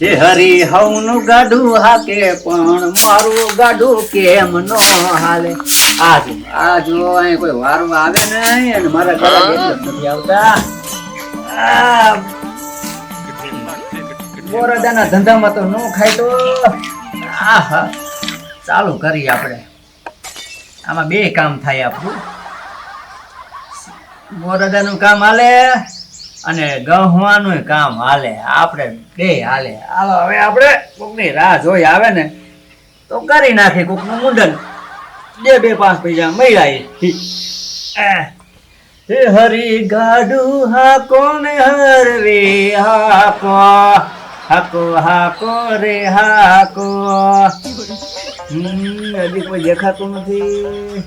એ હરી હવનું ગાડું હાકે પણ મારું ગાડું કેમ નો હાલે? આ જો આ જો અહીં કોઈ વારો આવે નહીં અને મારા ઘરે એટલે જ નથી આવતા. બોરાદાના ધંધામાં તો નો ખાય તો. આહા ચાલુ કરીએ આપણે. આમાં બે કામ થાય આપણું. બોરાદાનું કામ હાલે અને ગહવાનું કામ હાલે, આપણે બે હાલે. હાલો, હવે આપણે કોકની રાહ જોઈ આવે ને, તો કરી નાખી કોકનું મુંડન. બે બે, પાંચ પૈસા મળ્યા હે. હરી ગાડુ, હાકો ને હરવે, હાકો હાકો હાકો રે, હાકો. હજી કોઈ દેખાતું નથી.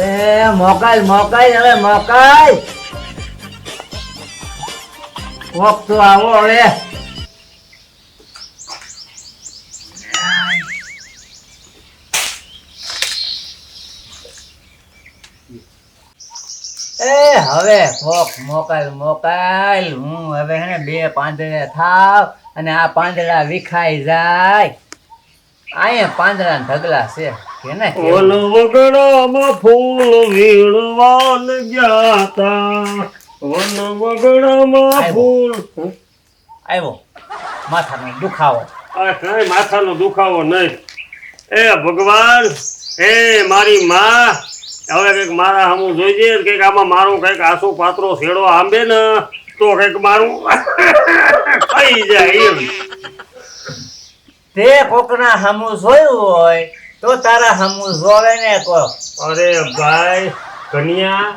અરે મોકાય મોકાઈ હવે મોકાય કોક તો આવો હવે. એ, હવે કોક મોકાલ મોકાલ હું હવે હે બે પાંદડા થાવ અને આ પાંદડા વિખાઈ જાય. અહીંયા પાંદડા ઢગલા છે. ઓલ વગડામાં ફૂલ વીણવાલ ગયા તા ઓલ વગડામાં. ફૂલ. આવ્યો માથાનો દુખાવો. માથાનો દુખાવો નહીં. એ ભગવાન એ મારી માં. હવે કંઈક મારા હમું જોઈજે કંઈક આમાં મારું કંઈક આસુ પાત્રો શેડો આંબે ને તો કંઈક મારું ખાઈ જાય એમ. તે કોકના હમું જોયું હોય તો તારા હમું જોવે ને કો અરે ભાઈ કન્યા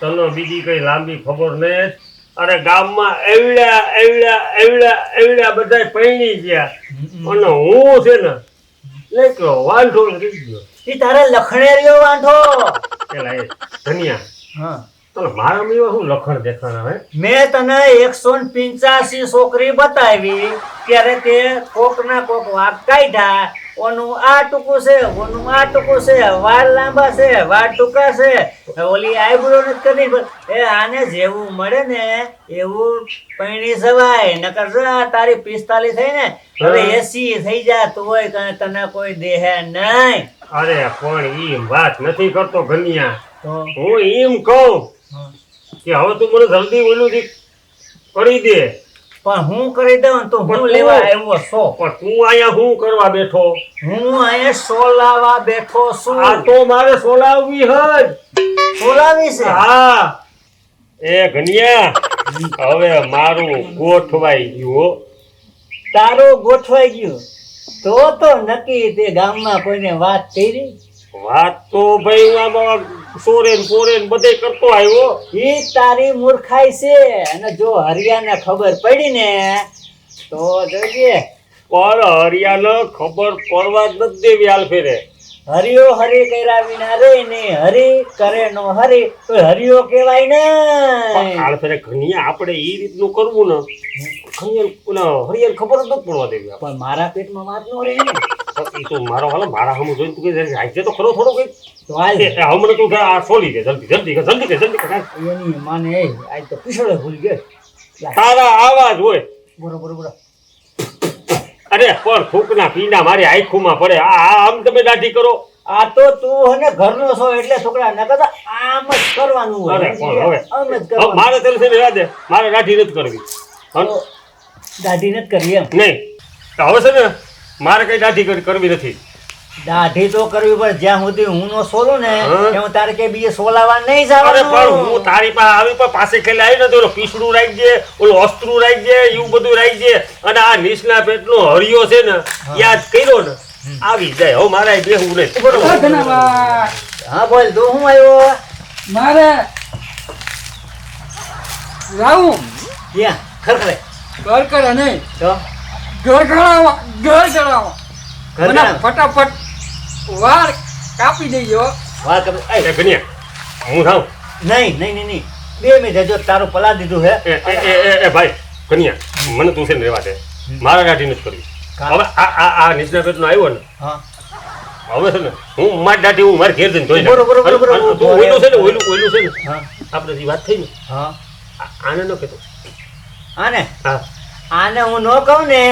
તને બીજી કઈ લાંબી ખબર નહીં. અરે ગામમાં એવડા એવડા એવડા એવડા બધા પૈણી ગયા. અને હું છે ને લેકરો વાંઢો રહી ગયો. એ તારે લખણેરિયો વાંધો પેલા એ ધનિયા હા. મારા મેવા શું લખણ દેખાણા હે? મેં તને એકસો પિંચાસી છોકરી બતાવી ત્યારે તે કોક ના કોક વાક કાઢ્યા ઓનું આ ટૂંકું છે ઓનું આ ટૂંકું છે વાળ લાંબા છે વાળ ટૂંકા છે. ઓલી આઈબ્રો નથી કરી એ આને જેવું મળે ને એવું પૈણી જવાય. નકર જો તારી પિસ્તાલીસ થઈ ને હવે એસી થઈ જા તોય તને કોઈ દેહે નહીં. અરે પણ ઈ વાત નથી કરતો ઘનિયા. હું એમ કહું કે હવે તું મને જલ્દી ઓલું કરી દે. પણ હું કરી દઉં તો હું લેવા આવ્યો છો. પણ તું અહીંયા હું કરવા બેઠો? હું અહીંયા સોલાવા બેઠો આ તો મારે સોલાવવી હજ. સોલાવી છે? હા. એ ઘનિયા હવે મારું ગોઠવાઈ ગયું તારો ગોઠવાઈ ગયો. તો તો નક્કી તે ગામમાં કોઈને વાત કરી? વાત તો ભાઈ આમાં સોરેન પોરેન બધે કરતો આવ્યો. એ તારી મૂર્ખાઈ છે. અને જો હરિયાને ખબર પડી ને તો જોઈએ. પણ હરિયાને ખબર પડવા જ નથી દેવી હાલ ફેરે. હરિયો હરી કર્યા વિના રે ને હરી કરે નો હરી. તો હરિયો કહેવાય ને. હાલ ફેરે ઘણીયા આપણે એ રીતનું કરવું ને. ઘણીયા હરિયાને ખબર જ નથી પડવા દેવી પણ મારા પેટમાં વાત ન રહે. ને તો મારો હાલો મારા હમ જોઈને તું કે હાઈજે તો ખરો થોડો કઈ તો એ હમણાં તું આ સોલી દે જલ્દી જલ્દી કે જલ્દી કે જલ્દી કે એની માને એ આજ તો પીછળે ભૂલી ગયો. તારા આવાજ હોય. બરોબર બરોબર અરે પણ થૂકના પીંડા મારી આંખોમાં પડે. આ આ આમ તમે દાઢી કરો. આ તો તું હને ઘરનો છો એટલે છોકરા ન કદા આમ જ કરવાનું હોય. અરે પણ હવે. આમ જ કરવાનું. મારે તેલ છે ને યાદ મારે દાઢી નથી કરવી. દાઢી નથી કરવી એમ. નહીં. હવે છે ને મારે કઈ દાઢી કર- કરવી નથી. દાઢી તો કરવી પડે જ્યાં સુધી હું નો સોલું ને હું. તારે કે બીજે સોલાવા નહીં અરે પણ હું તારી પાસે આવી પણ પાસે ખેલે આવી ને તો ઓલો પીસડું રાખજે ઓલું અસ્ત્રું રાખજે એવું બધું રાખજે અને આ નીચના પેટનો હરિયો છે ને યાદ કર્યો ને આવી જાય. હવે મારે બેહવું નહીં. હા બોલ તું હું આવ્યો? મારે રાવું ક્યાં? ખરખરે. ઘર કરે નહીં. તો? ઘર ચડાવો મને ફટાફટ વાર કાપી દેજો. વાત કર એ, એ હું થાઉં? નહીં નહીં નહીં નહીં. બે મિનિટ જો તારું પલા દીધું હે. એ એ એ ભાઈ કન્યા મને તું છે ને રહેવા દે. મારા દાઢી નથી કરવી હવે આ આ આ નીચના પેટનો આવ્યો ને હા. હવે છે ને હું મારી દાઢી હું મારી ઘેર જઈને બરોબર, બરોબર, છે ને છે ને. હા આપણે વાત થઈ ને. હા. આને ન કહેતો. આને? હા. આને હું નો કહું ને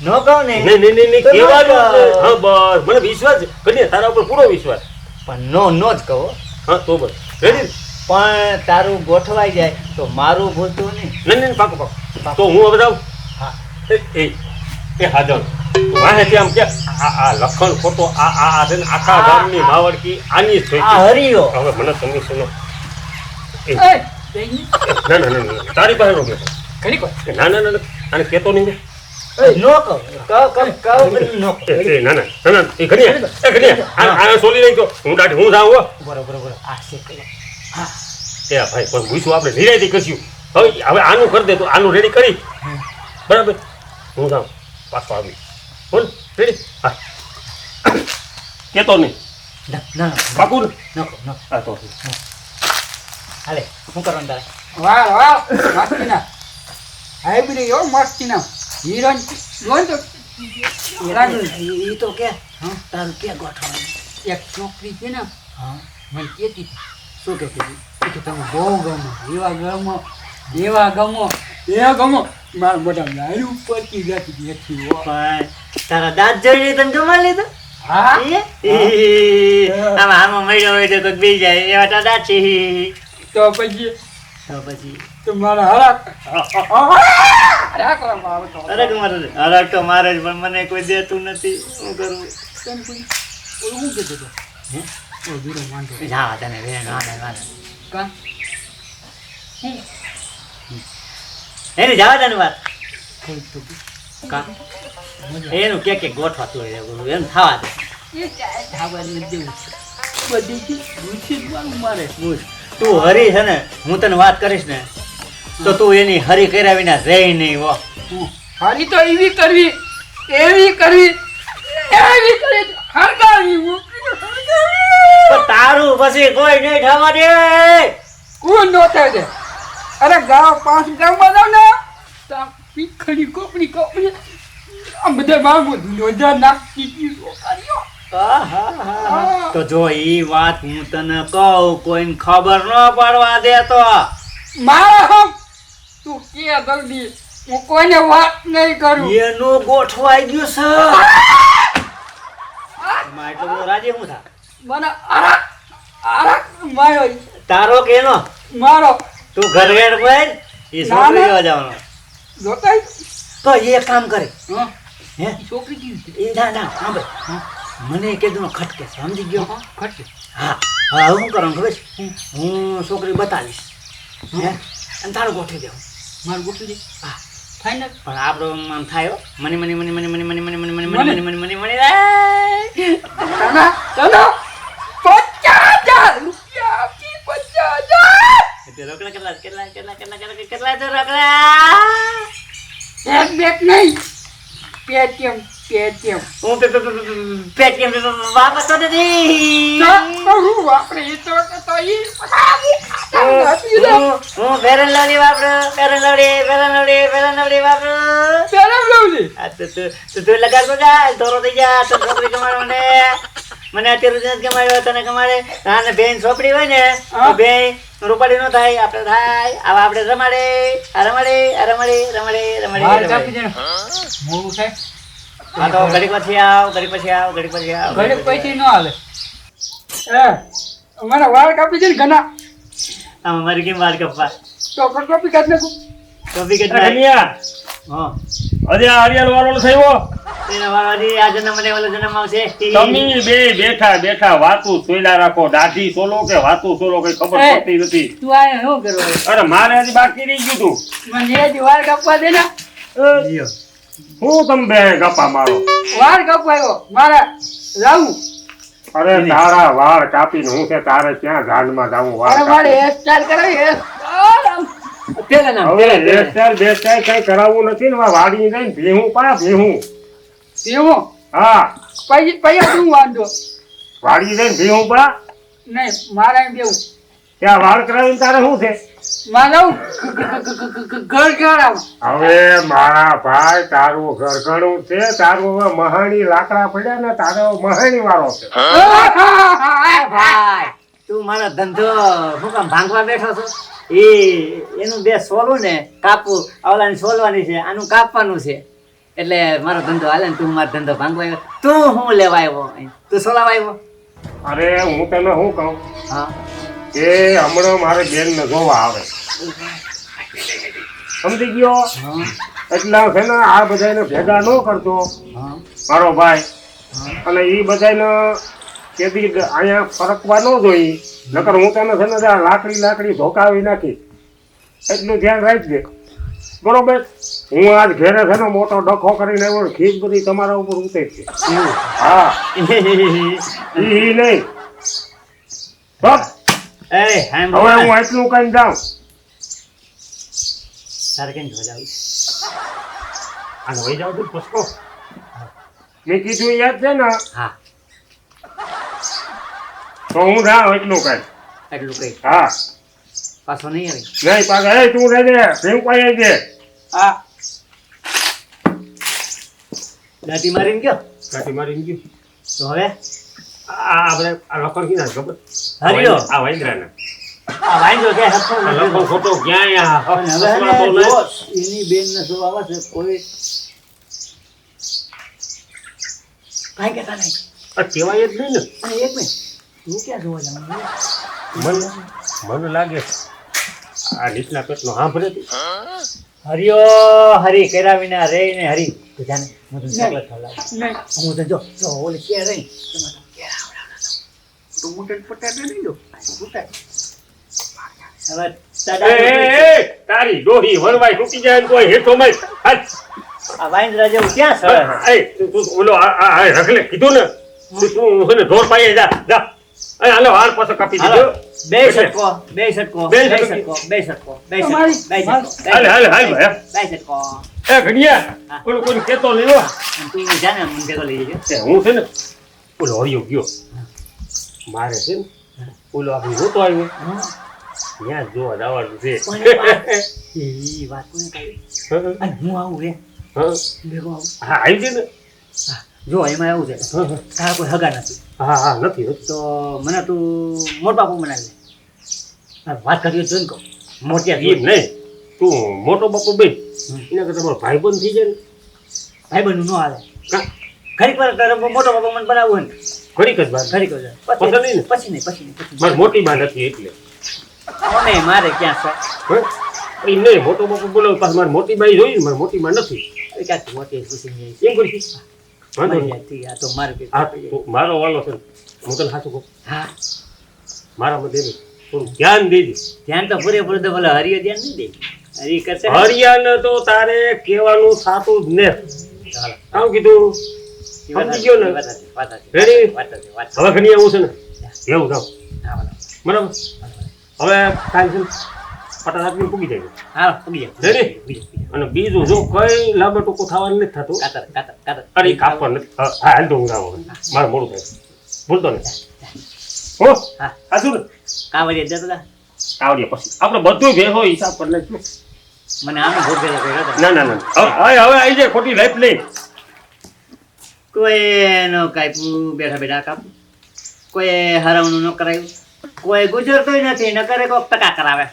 નો કહું ને નહીં નહીં નહીં કહેવાનું કહો. હા બસ. મને વિશ્વાસ કરીએ તારા ઉપર પૂરો વિશ્વાસ. પણ નો નો જ કહો. હા તો બસ. રેડી પણ તારું ગોઠવાઈ જાય તો મારું ભૂલતું નહીં. નહીં નહીં પાકો પાકો. તો હું હવે જાઉં? હા. એ એ એ હાજર. વાહેથી આમ કે આ આ લખણ ખોટો આ આ આ છે આખા ગામની માવડકી આની થઈ આ હરિયો. હવે મને તમે સુનો ના ના ના તારી પાસે. ઘડીક ના ના ના ના, આને કહેતો નહીં ને. કહો. કહો. કહો નો ના ના ના ના એ ઘડિયા એ ઘડિયા આ સોલી રહી તો હું દાઢી હું જાઉં હો. બરોબર બરોબર આ છે કહો એ ભાઈ પણ ભૂસું આપણે નિરાયથી કરશું હવે હવે આનું કરી દે તો આનું રેડી કરી. બરાબર? હું જાઉં. પાછો આવી. બોલ રેડી હા. કેતો નહીં. ના ના ના, પાકું નો નો કહો. હા તો. હાલે શું કરવાનું તારે? વાહ વાહ. હાઈબ્રિડ હો મસ્તીના હિરોઈન જોઈ તો હીરાની એ તો કે હા. તારું કે ગોઠવાનું એક છોકરી છે ને હા. મને કહેતી શું કહેતી હતી? કે તમે બહુ ગમો એવા ગમો એવા ગમો એ ગમો. મારા મોટા નારી ઉપરથી જતી દેખી હો. તારા દાંત જોઈને તને જમા લીધો? હા. આમાં આમાં મળ્યો હોય તો બે બી જાય એવા તારા દાંત છે. તો પછી? તો પછી પણ મને કોઈ દેતું નથી. શું કરવું શું કહેતો એનું કે કે ગોઠવાતું એમ થવા દે. તું હરી છે ને હું તને વાત કરીશ ને તો તું એની હરી કર્યા વિના રહી નહીં હો. હરી તો એવી કરવી એવી કરવી એવી કરી હરગાવી તો તારું પછી કોઈ નહીં થવા દે. કોણ નો થાય અરે ગાવ પાંચ ગામમાં જાવ ને પીખડી કોપડી કોપડી આ બધા માંગો લોજા નાખી છોકરીઓ. આહાહા. તો જો એ વાત હું તને કહું કોઈને ખબર ન પડવા દે તો. મારા તું કે જલ્દી હું કોઈને વાત નહીં કરું. એનો ગોઠવાઈ ગયો છે એમાં એટલો બધો રાજી હું થા? મને અરક અરક માયો. તારો કેનો મારો. તું ઘર ઘર કોઈ એ છોકરી. જવાનો. તો એ કામ કરે. હા. હે? છોકરી કેવી એ ના ના સાંભળ. મને કીધું ખટકે સમજી ગયો? હા, ખર્ચે હા. હા શું કરો ખબર હું છોકરી બતાવીશ. હે? અને તારું ગોઠવી દેવું. મારું દે હા ફાઈનલ પણ આપણો આમ થાય મને મને મને મને મને મને મને મને મને મને મને? મને મને મને! તને તને પચાસ હજાર રૂપિયા પચાસ હજાર રોકડા કેટલા કેટલા કેટલા કેટલા કેટલા કેટલા તો રોકડા એક બેક નહીં પેટીએમ પેટીએમ. હું pay pay pay pay Paytm વાપસ તો નથી કરું આપણે એ તો તો હું હું- હું ફેરન લવલી વાપરું fair and lovely fair and lovely fair and lovely વાપરું. પેલા લવલી આ તો તું તું તું લગાડતો જા ધોરો થઈ જા તો છોકરી કમાડો મને. મને અત્યારે જ કમાડ્યો તને કમાડે. અને બેન છોકરી હોય ને તો. બેન રૂપાળી નો થાય આપણે થાય. આવા આપણે રમાડે આ રમાડે આ રમાડે રમાડે રમાડે રમાડે. મોડું થાય. હા તો ઘડીક પછી આવ ઘડીક પછી આવ ઘડીક પછી આવ. ઘરે પૈસા ન હાલે. એ અમારા વાળ કાપી દે ને ઘણા. આમાં કેમ વાર કપવા? તો કાપી કાઢ નાખું તો બી કે હા. અરે આ વાળો થયો એના વાળાથી આ જન્મ મને ઓલો જન્મ આવશે. તમે બે બેઠા બેઠા વાતું સોયલા રાખો દાઢી સોલો કે વાતું સોલો કઈ ખબર પડતી નથી. તું આ શું કરવા? અરે મારે હજી બાકી રહી ગયું તું. મને હજી વાળ કાપવા દે ને. હું તમને બે ગપ્પા મારો. વાળ કાપવાયો મારા લાવું. અરે તારા વાળ કાપીને હું કે તારે ક્યાં ઝાડમાં જાવું વાળ મારે કાપીને? હેર સ્ટાઈલ કરાવી હેર હવે હેરસ્ટાઈલ બેરસ્ટાઈલ કઈ કરાવવું નથી ને વાડી જઈને ભીહું પાયા ભીહું. તેવો હા. પછી પછી શું વાંધો? વાડી જઈને ભીહું પા. નહીં મારે કેવું ત્યાં વાળ કરાવીને તારે શું છે? મારા ઘર ઘર હવે મારા ભાઈ તારું ઘરઘણું છે તારું હવે મહાણી લાકડા પડ્યા ને તારો મહાણી વાળો છે. ભાઈ તું મારો ધંધો હું કામ ભાંગવા બેઠો છો? એ એનું બે સોલું ને કાપવું આવલાની સોલવાની છે આનું કાપવાનું છે. એટલે મારો ધંધો હાલે ને તું મારો ધંધો ભાંગવા આવ્યો. તું હું લેવા આવ્યો તું સોલાવા આવ્યો? અરે હું તને શું કહું? હા. કે હમણાં મારે બેનને જોવા આવે. સમજી ગયો? એટલે છે ને આ બધાને ભેગા ન કરતો. મારો ભાઈ. અને એ બધાને કેદી અહીંયા ફરકવા ન જોઈ. નકર હું તને છે ને આ લાકડી લાકડી ધોકાવી નાખી. એટલું ધ્યાન રાખજે. બરોબર? હું આજ ઘેરે છે ને મોટો ડખો કરીને આવ્યો ખીજ બધી તમારા ઉપર ઉતરશે. હા. એ નહીં. બસ. એ હવે હું એટલું કઈ જાઉં. તારે કેમ જોવા જાવ? અને વહી જાવ તું પસકો મેં કીધું યાદ છે ને? હા. તો હું જાઉં એટલું કઈ એટલું કઈ. હા. પાછો નહીં આવી. નહીં પાછો એ તું રહેજે. ભીમ પાઈ આવજે હા. દાટી મારીને ગયો? કાઢી મારી ગયો. તો હવે? આ આપણે આ લખણ કી ખબર? હરિયો. આ વૈદ્રાને આ વાંધો કે હસતો આ નથી. લખણ ખોટો ક્યાંય આ અને હવે હસવા તો એને નહીં. જો એની બેનને જો આવે છે કોઈ કાંઈ કહેતા નહીં. આ કહેવાય જ નહીં ને. એક મિનિટ. તું ક્યાં જોવા જવાનું મને મને લાગે આ નીચલા પેટનો સાંભળે હરિયો હરી કર્યા વિના રે ને હરી. જાને હું તને ચોકલેટ ખવડાવું. હું તો જો ઓલી કે રહી. તું મોટે પટાટે નહીં લો. હવે એ, એ, એ, તારી ડોહી વરવાઈ તૂટી જાય કોઈ હેઠો મય. આ વાંદરા રાજા ક્યાં સર એ, તું- ઓલો આ આ- રખલે કીધું ને તું મને ઢોર પાઈએ જા જા. એ હાલો હાલ પાછો કાપી દીધો. બે સટકો બે સટકો બે સટકો. બે સટકો બે સટકો બે સટકો હાલ, હાલ, હાલ, ભાઈ. બે સટકો એ ઘડિયા ઓલો કોઈ કેતો લેવો તું જાને મને કેતો લઈ જજો. હું છે ને ઓલો હરિયો ગયો. મારે છે ને ઓલો આખી રોતો આવ્યો ત્યાં જ જોવા જવાનું છે. એ વાત? કોને કરી? અને હું. આવું રે. હા. ભેગો આવું. હા આવી છે ને? જો એમાં એવું છે. તારા કોઈ હગા નથી. હા હા નથી તો મને તું મોટ બાપુ મનાવી લે વાત કરી જોઈને કહું. મોટિયા એમ નહીં. તું મોટો બાપુ બેન. એના કરતા તમારો ભાઈ બંધ થઈ જાય ને. ભાઈ બંધ ન કાં? ઘડીક વાર મોટો બાપુ મને બનાવવું હોય ઘડીક જ ને ઘડીક વાર પસંદ નહીં પછી નહીં પછી નહીં મારી મોટી બા નથી એટલે. અમે મારે ક્યાં છે? નહીં મોટો બાપુ બોલાવ પાછું મારે મોટી બાઈ જોઈ ને મારી મોટી બા નથી. ક્યાંથી મોટી પૂછી એમ કરી. મારી આ તો મારું કઈ આ તો મારો વાલો છે હું તને સાચું કહું? હા. મારા મતે થોડું ધ્યાન દેજે. ધ્યાન તો પૂરેપૂરું તો ભલે હરિયો ધ્યાન નહીં દે. હરી કરશે હરિયાને તો તારે કહેવાનું થાતું જ ને. ચાલો. કીધું? સમજી ગયો ને? હવે ઘણી આવું છે ને એવું થાવ બરાબર હવે કાંઈ છે ને પૂગી જાય હાલો, પૂગી જાઓ. Ready? પૂગી જાઓ, પૂગી જાઓ. અને બીજું જો કઈ લાંબો ટૂંકો થવાનું નથી થતું કાતર, કાતર, કાતર. અરે કાપવા નથી હા હા, હાલ તો હું જાઉં મારે મોડું થાય ભૂલતો નહીં હો હા. ને જતો હતા. આવડીએ પછી આપણે બધું ભેગો હિસાબ પર લઈશું મને આમે. ના ના ના હવે હવે હવે આવી જાય ખોટી લાઈફ નહીં કોઈ નો કાપ્યું બેઠા બેઠા કાપ્યું કોઈ હરાવનું ન કરાયું કોઈ ગુજરતોય નથી ન કરે કોક ટકા કરાવે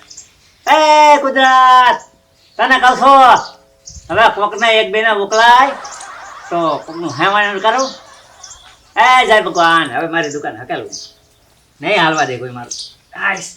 એ ગુજરાત તને કહું છો હવે કોકને એક બે મોકલાય તો કોકનું હેવાણ કરું એ જય ભગવાન હવે મારી દુકાન હકેલું નહીં હાલવા દે કોઈ મારું આઈશ